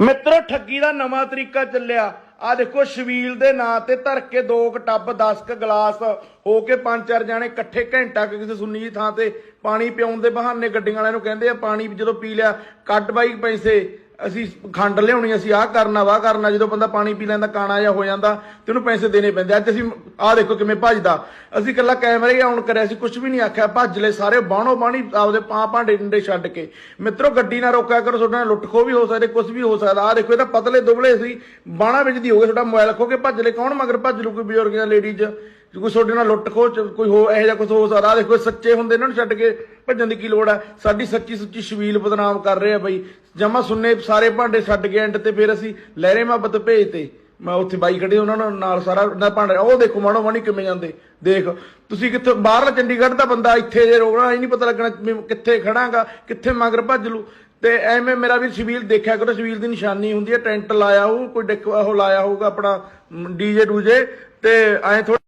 ਮਿੱਤਰੋ, ਠੱਗੀ ਦਾ ਨਵਾਂ ਤਰੀਕਾ ਚੱਲਿਆ। ਆ ਦੇਖੋ ਸ਼ਵੀਲ ਦੇ ਨਾਂ ਤੇ ਧਰ ਕੇ ਦੋ ਕੁ ਟੱਬ 10 ਕ ਗਲਾਸ ਹੋ ਕੇ ਪੰਜ ਚਾਰ ਜਾਣੇ ਇਕੱਠੇ ਘੰਟਾ ਕੁ ਕਿਸੇ ਸੁੰਨੀ ਜਿਹੀ ਥਾਂ ਤੇ ਪਾਣੀ ਪਿਆਉਣ ਦੇ ਬਹਾਨੇ ਗੱਡੀਆਂ ਵਾਲਿਆਂ ਨੂੰ ਕਹਿੰਦੇ ਆ, ਪਾਣੀ ਜਦੋਂ ਪੀ ਲਿਆ, ਕੱਢ ਬਾਈ ਪੈਸੇ। ਅਸੀਂ ਖੰਡ ਲਿਆਉਣੀ ਅਸੀਂ ਆਹ ਕਰਨਾ ਵਾਹ ਕਰਨਾ ਜਦੋਂ ਬੰਦਾ ਪਾਣੀ ਪੀ ਲੈਂਦਾ, ਕਾਣਾ ਜਾਂ ਹੋ ਜਾਂਦਾ, ਤੇ ਉਹਨੂੰ ਪੈਸੇ ਦੇਣੇ ਪੈਂਦੇ ਅੱਜ ਅਸੀਂ, ਆਹ ਦੇਖੋ ਕਿਵੇਂ ਭੱਜਦਾ। ਅਸੀਂ ਇਕੱਲਾ ਕੈਮਰੇ ਆਨ ਕਰਿਆ ਸੀ ਕੁਝ ਵੀ ਨਹੀਂ ਆਖਿਆ, ਭੱਜ ਲੈ ਸਾਰੇ ਬਾਣੋ ਬਾਣੀ ਆਪਦੇ ਪਾ ਭਾਂਡੇ ਡੰਡੇ ਛੱਡ ਕੇ। ਮਿੱਤਰੋ, ਗੱਡੀ ਨਾ ਰੋਕਿਆ ਕਰੋ, ਤੁਹਾਡੇ ਲੁੱਟ ਖੋ ਵੀ ਹੋ ਸਕਦੇ ਕੁਝ ਵੀ ਹੋ ਸਕਦਾ। ਆਹ ਦੇਖੋ, ਇਹ ਤਾਂ ਪਤਲੇ ਦੁਬਲੇ ਸੀ ਬਾਣਾ ਵਿੱਚ ਦੀ ਹੋ ਗਏ, ਤੁਹਾਡਾ ਮੋਬਾਈਲ ਖੋ ਕੇ ਭੱਜ ਲੈ ਕੌਣ ਮਗਰ ਭੱਜ ਲੂ ਕੋਈ ਬਜ਼ੁਰਗ ਜਾਂ ਲੇਡੀਜ਼ ਕੋਈ ਤੁਹਾਡੇ ਨਾਲ ਲੁੱਟ ਖੋ ਕੋਈ ਹੋ, ਇਹੋ ਜਿਹਾ ਕੁਝ ਹੋ ਸਕਦਾ। ਆਹ ਦੇਖੋ ਸੱਚੇ ਹੁੰਦੇ, ਇਹਨਾਂ ਨੂੰ ਛੱਡ ਕੇ ਭੱਜਣ ਦੀ ਕੀ ਲੋੜ ਹੈ ਸਾਡੀ ਸੱਚੀ ਸੁੱਚੀ ਸ਼ਬੀਲ ਬਦਨਾਮ ਕਰ ਰਹੇ ਆ ਬਈ। ਜਮਾ ਸੁੰਨੇ ਸਾਰੇ ਭਾਂਡੇ ਛੱਡ ਕੇ ਐਂਡ ਤੇ ਫਿਰ ਅਸੀਂ ਲਹਿਰੇ ਮੁਹੱਬਤ ਭੇਜਤੇ। ਮੈਂ ਉੱਥੇ ਬਾਈ ਖੜੇ, ਉਹਨਾਂ ਨਾਲ ਨਾਲ ਸਾਰਾ ਨਾ ਭਾਂਡਾ, ਉਹ ਦੇਖੋ ਮਾਣੋ ਮਾਣੀ ਕਿਵੇਂ ਜਾਂਦੇ। ਦੇਖ, ਤੁਸੀਂ ਕਿੱਥੇ, ਬਾਹਰਲਾ ਚੰਡੀਗੜ੍ਹ ਦਾ ਬੰਦਾ ਇੱਥੇ ਜੇ ਰੋਕਣਾ ਇਹ ਨਹੀਂ ਪਤਾ ਲੱਗਣਾ ਕਿੱਥੇ ਖੜਾਂਗਾ, ਕਿੱਥੇ ਮਗਰ ਭੱਜ ਲੂ। ਤੇ ਐਵੇਂ ਮੇਰਾ ਵੀ ਸ਼ਬੀਲ ਦੇਖਿਆ ਕਰੋ ਸ਼ਬੀਲ ਦੀ ਨਿਸ਼ਾਨੀ ਹੁੰਦੀ ਹੈ, ਟੈਂਟ ਲਾਇਆ ਹੋਊ, ਕੋਈ ਡਿੱਕ, ਉਹ ਲਾਇਆ ਹੋਊਗਾ ਆਪਣਾ ਡੀਜੇ ਡੂਜੇ ਤੇ ਐਂ ਥੋੜਾ